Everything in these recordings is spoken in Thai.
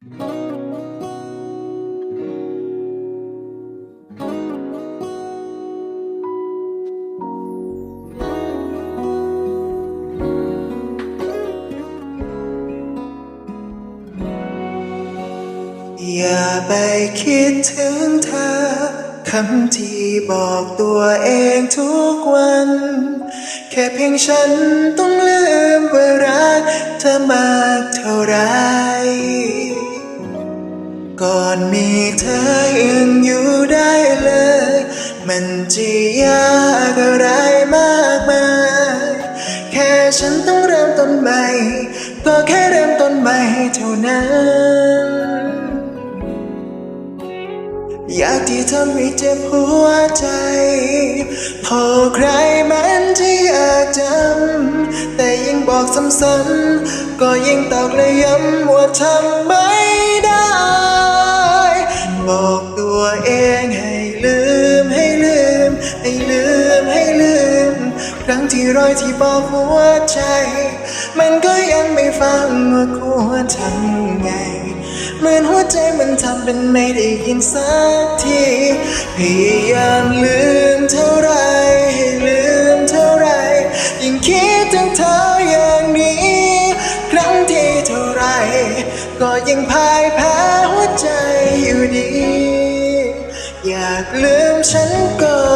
อย่าไปคิดถึงเธอ คำที่บอกตัวเองทุกวัน แค่เพียงฉันต้องลืมว่ารักเธอมากเท่าไร ก่อนมีเธอยังอยู่ได้เลย มันจะยากอะไรมากมาย แค่ฉันต้องเริ่มต้นใหม่ ก็แค่เริ่มต้นใหม่เท่านั้น อยากที่ทำให้เจ็บหัวใจ พอใครมันที่อยากจำแต่ยิ่งบอกซ้ำๆก็ยิ่งตอกและย้ำว่าทำไม ครั้งที่รอยที่บอกหัวใจ มันก็ยังไม่ฟังว่าควรทำไงเหมือนหัวใจมันทำเป็นไม่ได้ยินสักทีพยายามลืมเท่าไรให้ลืมเท่าไรยิ่งคิดถึงเธออย่างนี้ ครั้งที่เท่าไร ก็ยังพ่ายแพ้หัวใจอยู่ดี อยากลืมฉันก็ยิ่ง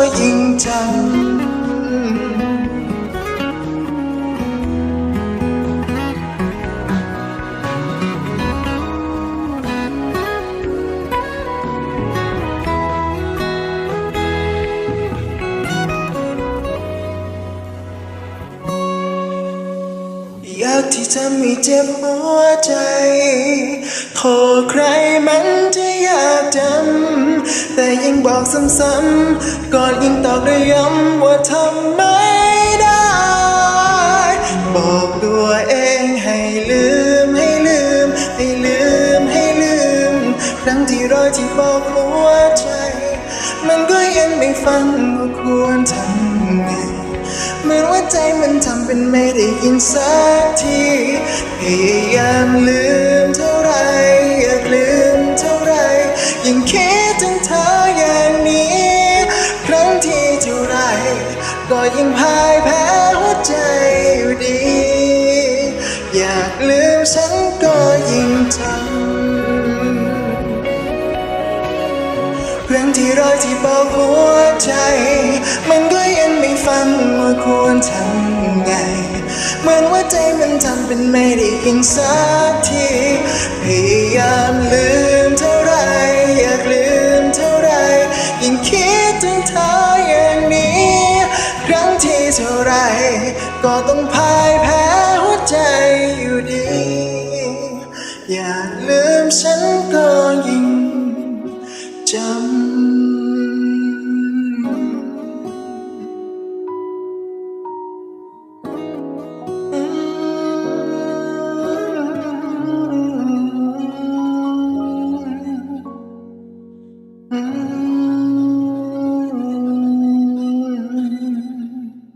อยากที่จะมีเจ็บหัวใจโทรใครมันจะอยากจำ แต่ยิ่งบอกซ้ำๆ ก่อนยิ่งตอกได้ย้ำว่าทำไม่ได้ บอกตัวเองให้ลืมให้ลืม ให้ลืมให้ลืม ครั้งที่ร้อยที่บอกหัวใจ มันก็ยังไม่ฟังว่าควรทำไง ใจมันทำเป็นไม่ได้ยินสักทีพยายามลืมเท่าไรอยากลืมเท่าไรยังคิดถึงเธออย่างนี้ ครั้งที่เท่าไรก็ยังพ่ายแพ้หัวใจอยู่ดี อยากลืมฉันก็ยิ่งทำเรื่องที่ร้อยที่เบอกหัวใจ เป็นไม่ได้ยินสักทีพยายามลืมเท่าไรอยากลืมเท่าไรยิ่งคิดถึงเธออย่างนี้ ครั้งที่เท่าไรก็ต้องพ่ายแพ้หัวใจอยู่ดี อยากลืมฉันก็ยิ่งจำ